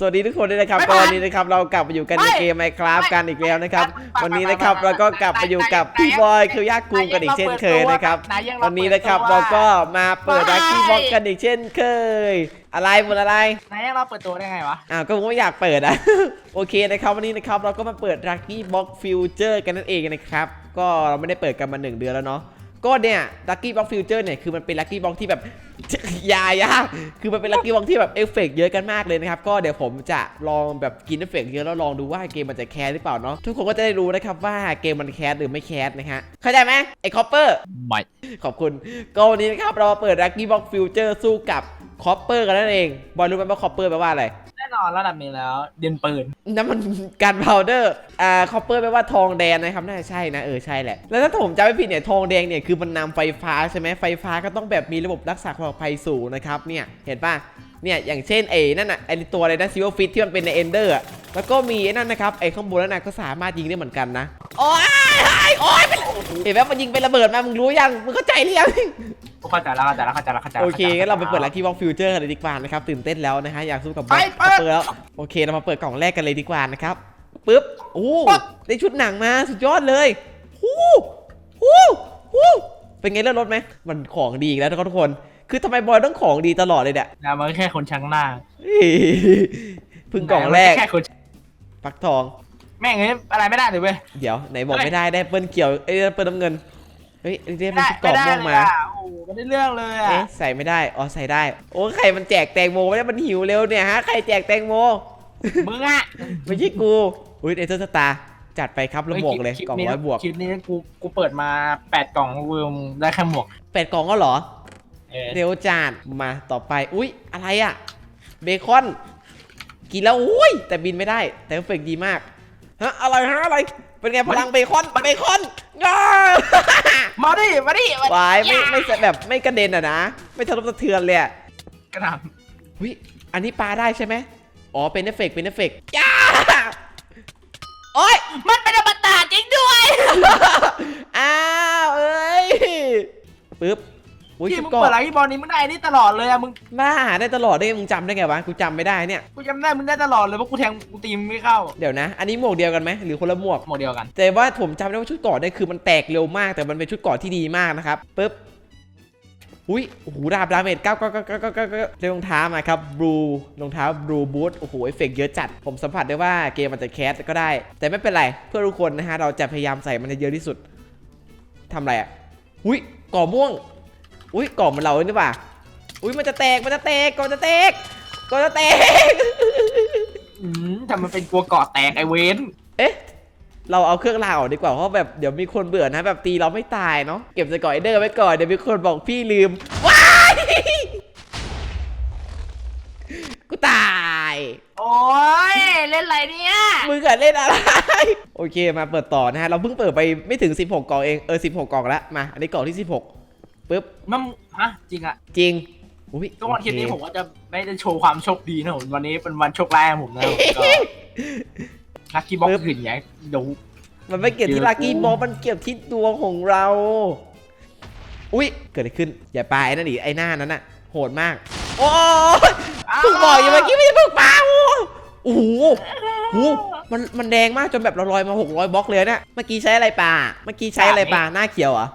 สวัสดีทุกคนด้วยนะครับไม่ก็ผ่านวันนี้นะครับเรากลับมาอยู่กันในไม่เกมไมครับไม่กันอีกแล้วนะครับไม่วันนี้นะครับไม่เราก็กลับมาอยู่กับไหนพี่ไหนบอยคิวยากกูกันอีกเช่นเคยนะครับไหนยังเราวันนี้นะครับเปิเราดตัวก็มาเปิดไม่ลักกี้บ็อกกันอีกเช่นเคย อะไรหมดอะไรไหนยังเราเปิดตัวได้ไงวะอ้าวก็ผมไม่อยากเปิดอะโอเคนะครับวันนี้นะครับเราก็มาเปิด Lucky Box Future กันนั่นเองนะครับ ก็เราไม่ได้เปิดกันมาหนึ่งเดือนแล้วเนาะ ก็เนี่ย Lucky Box Future เนี่ยคือมันเป็น Lucky Box ที่แบบอยาอยาคือมันเป็น Lucky Box ที่แบบเอฟเฟกต์เยอะกันมากเลยนะครับก็เดี๋ยวผมจะลองแบบกินเอฟเฟกต์เยอะแล้วลองดูว่าเกมมันจะแคสหรือเปล่าเนาะทุกคนก็จะได้รู้นะครับว่าเกมมันแคสหรือไม่แคสนะฮะเข้าใจไหมไอ้คอปเปอร์ไม่ขอบคุณก็วันนี้นะครับเรามาเปิด Lucky Box Future สู้กับคอปเปอร์กันนั่นเองบอยรู้ไหมว่าคอปเปอร์แปลว่าอะไรแน่นอนระดับนี้แล้ว เดินปืนนั่นมันการพาวเดอร์อ่าคอปเปอร์แปลว่าทองแดงนะครับน่าจะใช่นะเออใช่แหละ แล้วถ้าผมจำไม่ผิดเนี่ยทองแดงเนี่ยคือมันนำไฟฟ้าใช่ไหมไฟฟ้าก็ต้องแบบมีระบบรักษาความปลอดภัยสูงนะครับเนี่ยเห็นป่ะเนี่ยอย่างเช่นไอ้นั่นน่ะไอตัวอะไรนะซิลเวฟิตที่มันเป็นในเอนเดอร์แล้วก็มีไอ้นั่นนะครับไอ้ข้างบนนั่นนะก็สามารถยิงได้เหมือนกันนะโอ้ยโอ้ยเห็นไหมมันยิงเป็นระเบิดมามึงรู้ยังมึงเข้าใจหรือยัง เข้าใจแล้วเข้าใจแล้วเข้าใจแล้วเข้าใจแล้วโอเคงั้นเราไปเปิดลัคกี้บ็อกฟิวเจอร์กันเลยดีกว่านะครับตื่นเต้นแล้วนะฮะอยากสู้กับบไปอสเปิดเปิดแล้วโอเคเรามาเปิดกล่องแรกกันเลยดีกว่านะครับปึ๊บโอ้ปึ๊บได้ชุดหนังมาสุดยอดเลยฮู้ฮู้ฮู้เป็นไงเลือดรถไหมมันของดีอีกแล้วนะครับทุกคน คือทำไมบอยต้องของดีตลอดเลยเนี่ยนะมันก็แค่คนชังหน้าเฮ้ยเพึ่งกล่องแรกแค่คนฟักทอง แม่งเอ้ยอะไรไม่ได้เลยเว้ยเดี๋ยวไหนบอกเฮ้ยไม่ได้ได้เปิ้ลเขียวเอ้ยเปิ้ลน้ำเงิน เฮ้ยเรียกไม่มันได้ชุดกล่องม่วงไม่ได้เลมายอะโอ้โหไม่ได้เรื่องเลยอะเอ๊ะใส่ไม่ได้ อ๋อใส่ได้ โอ้ใครมันแจกแตงโมไม่ได้มันหิวเร็วเนี่ยฮะใครแจกแตงโม มึงอะไม่ใช่กู อุ้ยเอเซอร์สตาร์จัดไปครับแล้วบวกเลยคลิปกล่องนี้ร้อยบวกคลิปนี้กูกูเปิดมาแปดกล่องรวมได้แค่หมวกแปดกล่องก็เหรอเออเร็วจัดมาต่อไป อุ้ยอะไรอะเบคอน กินแล้วอุ้ยแต่บินไม่ได้ แต่เอฟเฟกต์ดีมากฮะอะไรฮะอะไร เป็นไงพลังเบคอนเบคอนย้ามาดิ มาดิมดิวายไม่ไม่แบบไม่กระเด็นอะนะ ไม่ทะลุสะเทือนเลยอะกระหน่อุ้ยอันนี้ปลาได้ใช่ไหมอ๋อเป็นเอฟเฟกต์เป็นเอฟเฟกต์ย้าโอ๊ยำมันเป็นอมตะจริงด้วย อ้าวเอ้ยปึ๊บ อุ้ยที่ชุดมึงเกาะเปิดอะไรที่บอลนี้มึงได้นี่ตลอดเลยอะมึงบ้าได้ตลอดได้ไงมึงจำได้ไงวะกูจำไม่ได้เนี่ย กูจำได้มึงได้ตลอดเลยเพราะกูแทงกูตีมงไม่เข้าเดี๋ยวนะ อันนี้หมวกเดียวกันไหมหรือคนละหมวก หมดเดียวกัน แต่ว่าผมจำได้ว่าชุดเกาะเนี่ยคือมันแตกเร็วมากแต่มันเป็นชุดเกาะที่ดีมากนะครับปึ๊บอุ้ยโอ้โหดาบดาเมจเก้าเก้าเก้าเก้าเก้าเก้าเก้าเรื่องรองเท้ามาครับบลูรองเท้าบลูบูทโอ้โหเอฟเฟกต์เยอะจัด ผมสัมผัสได้ว่าเกมมันจะแคสก็ได้ แต่ไม่เป็นไร เพื่อทุกคนนะฮะ เราจะพยายามใส่มันให้เยอะที่สุดทำอะไรอะอุ้ยก่อม่วง อุ้ยกล่องมันเรานี่ป่ะอุ้ยมันจะแตกมันจะแตกก่อนจะแตกก่อนจะแตก อืมแต่มันเป็นกลัวเกาะแตกไอเวนเอ๊ะ เราเอาเครื่องรางออกดีกว่าเพราะแบบเดี๋ยวมีคนเบื่อนะแบบตีเราไม่ตายเนาะเก็บสกอร์ไอเดอร์ไว้ก่อนเดี๋ยวมีคนบอกพี่ลืมว้ายกูตาย โอ้ยเล่นอะไรเนี่ยมึงอะเล่นอะไร โอเคมาเปิดต่อนะฮะ เราเพิ่งเปิดไปไม่ถึง 16 กล่องเอง เออ 16 กล่องแล้วมา อันนี้กล่องที่ 16 ปึ๊บมันฮะจริงอะจริงอุ้ยก็วันคลิปนี้โอผมก็จะไม่ได้โชว์ความโชคดีนะผมวันนี้เป็นวันโชคแรกของผมนะผมก็ลัคกี้บ็อกซ์อื่นอย่างเดี๋ยวมันไม่เกี่ยวที่เจอลักกี้กูบอลมันเกี่ยวที่ดวงของเรา อุ้ยเกิดอะไรขึ้น อย่าปาไอ้นั่นดิไอ้หน้านั้นน่ะโหดมาก โอ้ยเพิ่งบอกอยู่เมื่อกี้ไม่ใช่เพิ่งปาโอ้โหโอ้โหมันมันแดงมากจนแบบเราลอยมา600บล็อกเลยเนี่ยเมื่อกี้ใช้อะไรปาเมื่อกี้ใช้อะไรปาหน้าเขียวเหรอ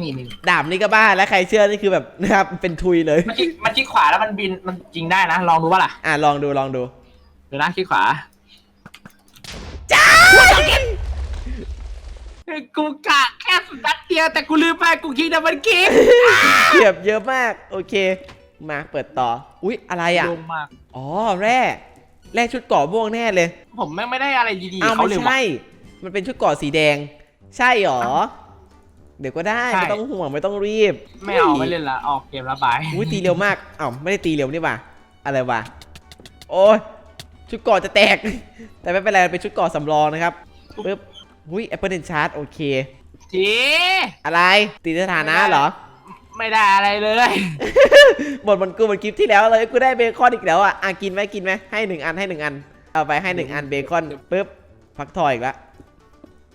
นี่นี่ดาบนี่ก็บ้าแล้วใครเชื่อนี่คือแบบนะครับเป็นทุยเลย มันชิกมันชิกขวาแล้วมันบินมันจริงได้นะ ลองดูป่ะล่ะอะลองดูลองดูเดี๋ยวนะชิกขวาจ้ากูกะแค่สุดนัดเดียวแต่กูลืมไปกูคิดนะมันคิดเกียบเยอะมาก โอเค มาเปิดต่อ อุ๊ย อะไรอะ ลงมากอ๋อแร่แร่ชุดเกราะม่วงแน่เลยผมแม่งไม่ได้อะไรดีๆอ้าวเขาไม่เลยว่ะใช่ มันเป็นชุดเกราะสีแดง ใช่หรออ้าว เดี๋ยวก็ได้ใช่ ไม่ต้องห่วงไม่ต้องรีบไม่เอาไม่เล่นละออกเกมละบายอุ้ยตีเร็วมากอ้าวไม่ได้ตีเร็วนี่หว่าอะไรวะโอ้ยชุดเกราะจะแตก แต่ไม่เป็นไรมันเป็นชุดเกราะสำรองนะครับปึ๊บอุ้ยแอปเปิลเดนชาร์จโอเคทีอะไรตีสถานะเหรอ ไม่ได้อะไรเลยหมดมันกูเหมือนคลิปที่แล้วเลยกูได้เบคอนอีกแล้วอะอะกินไหมกินไหมให้หนึ่งอันให้หนึ่งอัน เอาไปให้หนึ่งอันเบคอนปึ๊บฟักทอยอีกแล้ว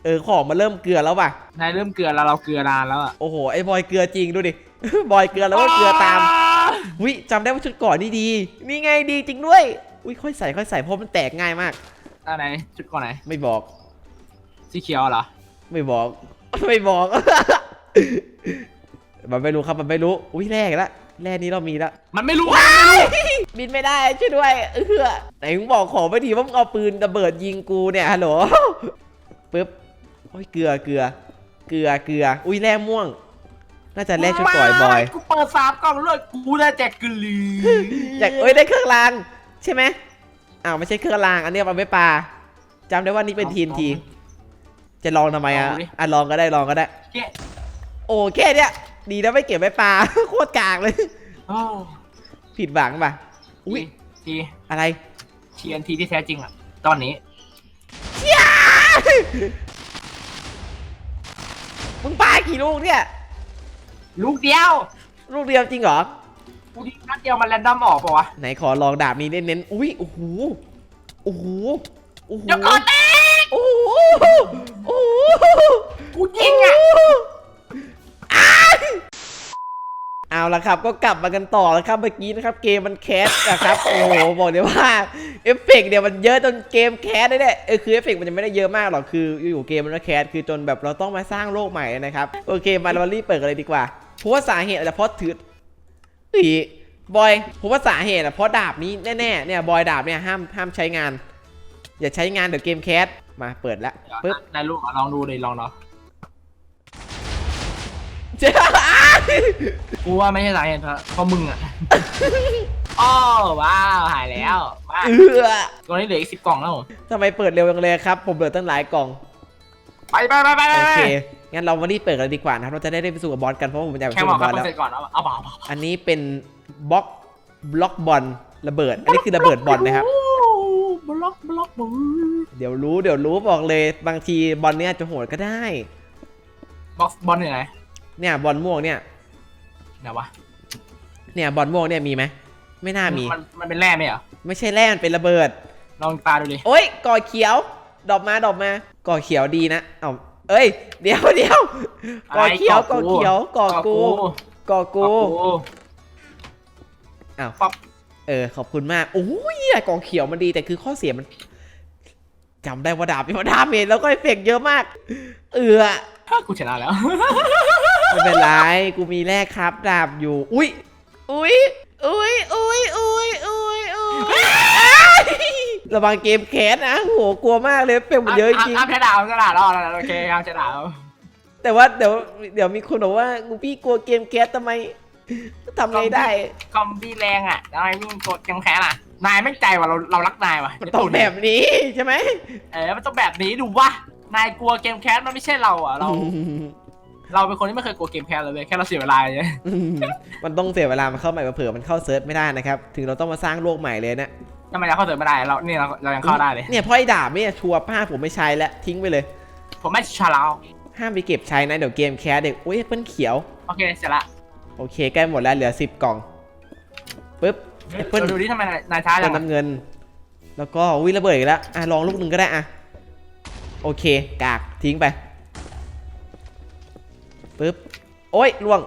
เออของมันเริ่มเกลือแล้วว่ะ นายเริ่มเกลือแล้วเราเกลือนานแล้วอะโอ้โหไอ้บอยเกลือจริงดูดิ บอยเกลือแล้วก็เกลือตามวิจำได้ว่าชุดเก่อนนี่ดี นี่ไงดีจริงด้วยอุ้ยค่อยใส่ค่อยใส่เพราะมันแตกง่ายมากอันไหนชุดก่อนไหนไม่บอก สีเขียวเหรอไม่บอก ไม่บอก มันไม่รู้ครับมันไม่รู้ อุ้ยแรกแล้วแรกนี้เรามีแล้วมันไม่รู้บินไม่ได้ช่วยด้วยเออไหนมึงบอกขอไม่ดีว่ามึงเอาปืนระเบิดยิงกูเนี่ยฮัลโหลปึ๊บโอ้ยเกลือเกลือเกลือเกลือ อุ้ยแร่ม่วง น่าจะแร่ชุดก่อยบอยกูเปิดสามกล่องเลยกูได้แจกกลือจากเอ้ยได้เครื่องราง ใช่ไหมอ้าวไม่ใช่เครื่องราง อันนี้เอาไว้ปลาจำได้ว่านี่เป็นทีนที จะลองทำไมอะอะลองก็ได้ลองก็ได้ เจ๊โอ้แค่เนี้ยดีนะไม่เก็บไว้ปลา โคตรกากเลย โอ้ผิดหวังป่ะ อุ้ยทีอะไร ทีนทีที่แท้จริงอะ ตอนนี้ มึงปลากี่ลูกเนี่ย ลูกเดียวลูกเดียวจริงเหรอ กูดินัดเดียวมันแรนดอมออกปะวะไหนขอลองดาบนี้เน้นๆ อุ้ย โอ้โห โอ้โห โอ้โห เดี๋ยวก่อนเต้โอ้โห โอ้โหกูยิงอะ เอาละครับก็กลับมากันต่อแล้วครับเมื่อกี้นะครับเกมมันแคสนะครับโอ้โหบอกเลยว่าเอฟเฟกต์เนี่ยมันเยอะจนเกมแคสได้เนี่ยเออคือเอฟเฟกต์มันยังไม่ได้เยอะมากหรอกคืออยู่ๆเกมมันก็แคสคือจนแบบเราต้องมาสร้างโลกใหม่นะครับโอเคมาเรารีบเปิดกันเลยดีกว่าเพราะว่าสาเหตุอาจะเพราะถืออีบอยผมว่าสาเหตุอะเพราะดาบนี้แน่ๆเนี่ยบอยดาบเนี่ยห้ามห้ามใช้งาน อย่าใช้งานเดี๋ยวเกมแคสมาเปิดแล้วปึ๊บนายลูกอะลองดูเลยลองเนาะ เจ้ากูว่าไม่ใช่สาเหตุเพราะมึงอะอ้อว้าวหายแล้วมาเออตอนนี้เหลืออีกสิบกล่องแล้วผมทำไมเปิดเร็วจังเลยครับ ผมเหลือตั้งหลายกล่อง ไปไปไปไปไปโอเค งั้นเรามารีบเปิดกันเลยดีกว่านะครับ เราจะได้ได้ไปสู้กับบอสกันเพราะว่าผมอยากไปแค่สู้บอกักบบคอสแล้วรับเสร็จก่อนเอาเอาเปล่าเอาเปล่าอันนี้เป็นบล็อกบล็อกบอลระเบิด อันนี้คือระเบิดบอลนะครับ บล็อกบล็อกบล็อกเดี๋ยวรู้เดี๋ยวรู้บอกเลยบางทีบอลเนี่ยจะโหดก็ได้ บล็อกบอลอยู่ไหน เนี่ยบอลม่วงเนี่ยเดี๋ยววะเนี่ยบอลม่วงเนี่ยมีไหมไม่น่ามีมันมันเป็นแร่ไหมเหรอไม่ใช่แร่มันเป็นระเบิด ลองตาดูดิโอ้ยก่อเขียว ดอกมาดอกมาก่อเขียวดีนะเอ้าเอ้ย เดี๋ยวเดี๋ยวก่อเขียวก่อเขียวก่อกูก่อกูกูอ้าวปั๊บเออขอบคุณมากโอ้ยกองเขียวมันดีแต่คือข้อเสียมันจำได้ว่าดาบมีดาเมจแล้วก็เอฟเฟกต์เยอะมาก เออกูชนะแล้ว ไม่เป็นไร กูมีแรกครับดาบอยู่ อุ้ย อุ้ย อุ้ย อุ้ย อุ้ย อุ้ย อุ้ยระวังเกมแคสนะโหกลัวมากเลยเอฟเฟกต์มันเยอะจริงอ้ามชนะชนะแล้วโอเคอ้ามชนะแล้วแต่ว่าเดี๋ยวเดี๋ยวมีคนบอกว่ากูพี่กลัวเกมแคสทำไมทำไงได้ คอมบี้แรงอะทำไมวิ่งกดยังแพ้ล่ะ นายไม่ใจว่ะเราเรารักนายว่ะมันต้องแบบนี้ใช่ไหมเออมันต้องแบบนี้ดูวะนายกลัวเกมแคสมันไม่ใช่เราอะเรา เราเป็นคนที่ไม่เคยกลัวเกมแคสเลยเว้ยแค่เราเสียเวลาเฉยอืมมันต้องเสียเวลามันเข้าใหม่เผื่อๆมันเข้าเซิร์ชไม่ได้นะครับ ถึงเราต้องมาสร้างโลกใหม่เลยนะทำไมเราเข้าเสริมไม่ได้เราเนี่ยเราเรายังเข้าได้เลย เนี่ยเพราะไอ้ดาบเนี่ยชัวร์ป้าผมไม่ใช้แล้วทิ้งไปเลย ผมไม่ชาลาวห้ามไปเก็บใช้นะเดี๋ยวเกมแคสเด็กอุ้ยแอปเปิ้ลเขียว โอเคเสร็จละโอเคใกล้หมดแล้วเหลือ 10 กล่องปึ๊บแอปเปิ้ลเราดูดิทำไมนายนายช้าต้จันงอะน้ำเงิน แล้วก็อุ้ยระเบิดอีกแล้วอะลองลูกหนึ่งก็ได้อะโอเค กากทิ้งไป ปึ๊บ โอ้ยล่วง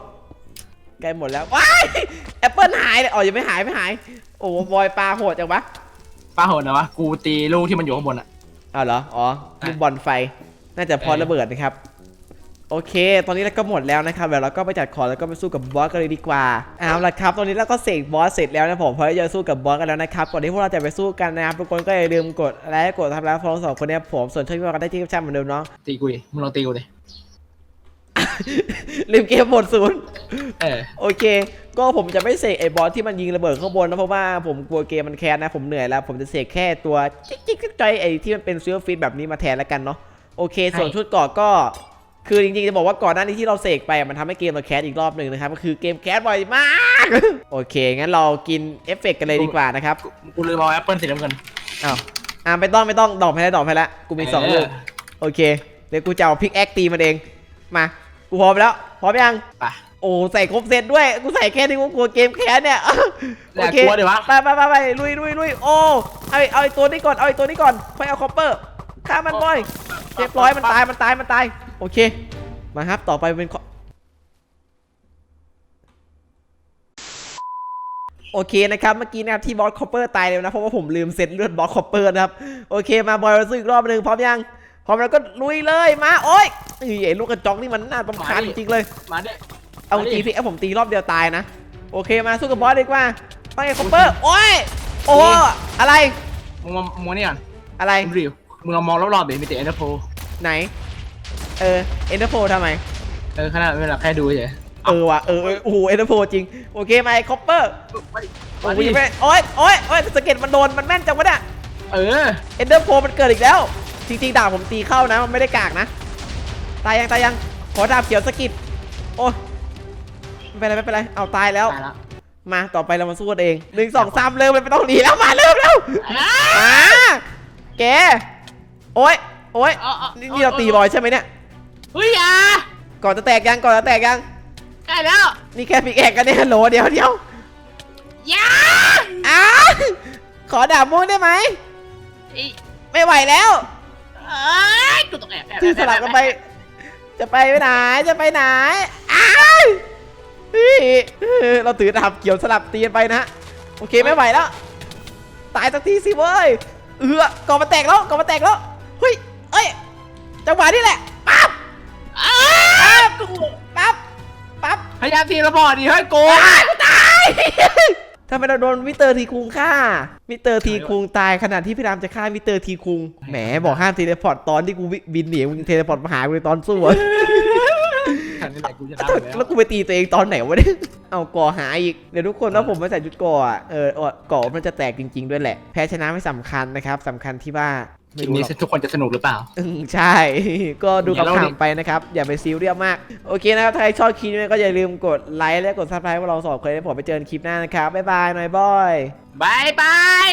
ใกล้หมดแล้วว้ายแอปเปิ้ลหายเลยอ๋อยังไม่หายไม่หาย โอ้บอยปลาโหดจังวะป้าโหดนะวะ กูตีลูกที่มันอยู่ข้างบนอะอ้าวเหรอ อ๋อลูกบอลไฟ น่าจะพอเออ ระเบิดนะครับ โอเค ตอนนี้เราก็หมดแล้วนะครับเดี๋ยวเราก็ไปจัดของแล้วก็ไปสู้กับบอสกันเลยดีกว่าเอาละครับ ตอนนี้เราก็เสกบอสเสร็จแล้วนะผมพร้อมที่จะสู้กับบอสกันแล้วนะครับ ก่อนที่พวกเราจะไปสู้กันนะครับทุกคนก็อย่าลืมกดไลค์ กดทำแล้วฟอลสองคนเนี้ผม ส่วนช่วยพี่บอลกันได้ที่ช่องเหมือนเดิมเนาะ ตีกูดิ มึงลองตีกูดิ ลืมเกมหมดศูนย์เออโอเค ก็ผมจะไม่เสกไอ้บอสที่มันยิงระเบิดข้างบนนะเพราะว่าผมกลัวเกมมันแคสนะ ผมเหนื่อยแล้ว ผมจะเสกแค่ตัวจิ๊กจิ๊กจิ๊กจอยไอ้ที่มันเป็นซิลฟิตแบบนี้มาแทนแล้วกันเนาะโอเค ส่วนชุดเกาะก็คือจริงๆ จะบอกว่าก่อนหน้านี้ที่เราเสกไปอะมันทำให้เกมเราแคสอีกรอบหนึ่งนะครับ ก็คือเกมแคสบ่อยมากโอเค งั้นเรากินเอฟเฟกต์กันเลยดีกว่านะครับกูกูลืมเอาแอปเปิลสีน้ำเงินอ้าวอ่าไม่ต้องไม่ต้องดอกไปแล้วดอกไปแล้วกูมีสองเออลูกโอเคเดี๋ยวกูจะเอาพิกแอคตีมันเองมา กูพร้อมแล้ว พร้อมยังไปโอ้ใส่ครบเซตด้วย กูใส่แค่นี้กูกลัวเกมแคสเนี่ยแต่กลัวเดี๋ยววะไปไปไปไปลุยลุยลุยโอ้เอาเอาไอ้ตัวนี้ก่อน เอาไอ้ตัวนี้ก่อน ค่อยเอาคอปเปอร์ ฆ่ามันบ่อยเรียบร้อยมันตายมันตายมันตาย โอเค มาครับ ต่อไปเป็นข้อโอเคนะครับเมื่อกี้นะครับที่บอสคอปเปอร์ตายเร็วนะเพราะว่าผมลืมเซ็ตเลือดบอสคอปเปอร์นะครับโอเคมาบอยเราสู้อีกรอบหนึ่งพร้อมยัง พร้อมแล้วก็ลุยเลยมาโอ๊ยเอ้ยไอ้ลูกกระจอกนี่มันน่ารำคาญจริงๆเลย มาดิเอาจริงพี่เอาผมตีรอบเดียวตายนะ โอเคมาสู้กับบอสดีกว่าต้องไงคอปเปอร์โอ้ยโอ้อะไรมึงมามมึงมานี่ก่อนอะไรมึงริวมึงลองมองรอบๆดิมีแต่เอ็นเตอร์โพไหน เออเอ็นเตอร์โฟทำไมเออขนาดเวลาแค่ดูเฉยเออว่ะเออเออโอ้โหเอ็นเตอร์โฟจริงโอเคมาไอ้คอปเปอร์มาดิโอ้มาโหดิยังไม่โอ้ยโอ้ยโอ้ยสะเก็ตมันโดนมันแม่นจังวะเนี่ยเออเอ็นเดอร์โฟมันเกิดอีกแล้ว จริงๆดาบผมตีเข้านะมันไม่ได้กากนะ ตายยังตายยังขอดาบเขียวสะกิดโอ้ยไม่เป็นไรไม่เป็นไรเอาตายแล้ว ตายแล้วมาต่อไปเรามาสู้กันเองหนึ่งสองสามเริ่มเลยไม่ต้องหนีแล้วมาเริ่มแล้วมาแกโอ้ยโอ้ยเอาเอานี่นี่เราตีบอยใช่ไหมเนี่ย เฮ้ยอย่าก่อนจะแตกยังก่อนจะแตกยัง ใกล้แล้วนี่แค่พิกแอกกันเนี่ยโหลเดียวเดียวอย่าอ้าขอดาบม่วงได้ไหม ไอ้ไม่ไหวแล้ว เอ้ยกูต้องแอบแอบที่สลับกันไป จะไปไหน จะไปไหนอ้ายเฮ้ยเออเราถือดาบเกี่ยวสลับตีกันไปนะฮะ โอเคไม่ไหวแล้ว ตายสักทีสิเว้ย เออกอมาแตกแล้วกอมาแตกแล้ว เฮ้ย เอ้ย จังหวะนี้แหละ ปั๊บอ้าวกูปั๊บ ปั๊บ พยายามทีละพอดีเฮ้ยโกงอ้ายกูตาย ทำไมเราโดนมิสเตอร์ทีคุงฆ่า มิสเตอร์ทีคุงตายขณะที่พี่รามจะฆ่ามิสเตอร์ทีคุง แหมบอกห้ามเทเลพอร์ตตอนที่กูบินหนีมึงเทเลพอร์ตมาหากูในตอนสู้อะฉันนี่แหละกูจะได้แล้วแล้วแล้วกูไปตีตัวเองตอนไหนวะเนี่ยเอาก่อหาอีก เดี๋ยวทุกคนถ้าผมไม่ใส่ชุดก่ออะเออเออก่อมันจะแตกจริง ๆ ด้วยแหละ แพ้ชนะไม่สำคัญนะครับสำคัญที่ว่า คไม่ลิปรู้นี้หรอกทุกคนจะสนุกหรือเปล่า อืมใช่ ก็ดูอย่าเล่าดิคำถามไปนะครับ อย่าไปซีเรียสมาก โอเคนะครับ ถ้าใครชอบคลิปนี้ก็อย่าลืมกดไลค์และกดซับสไครต์พวกเราสองคนให้ผมไปเจอกันคลิปหน้านะครับ บ๊ายบายหน่อยบอย บายบาย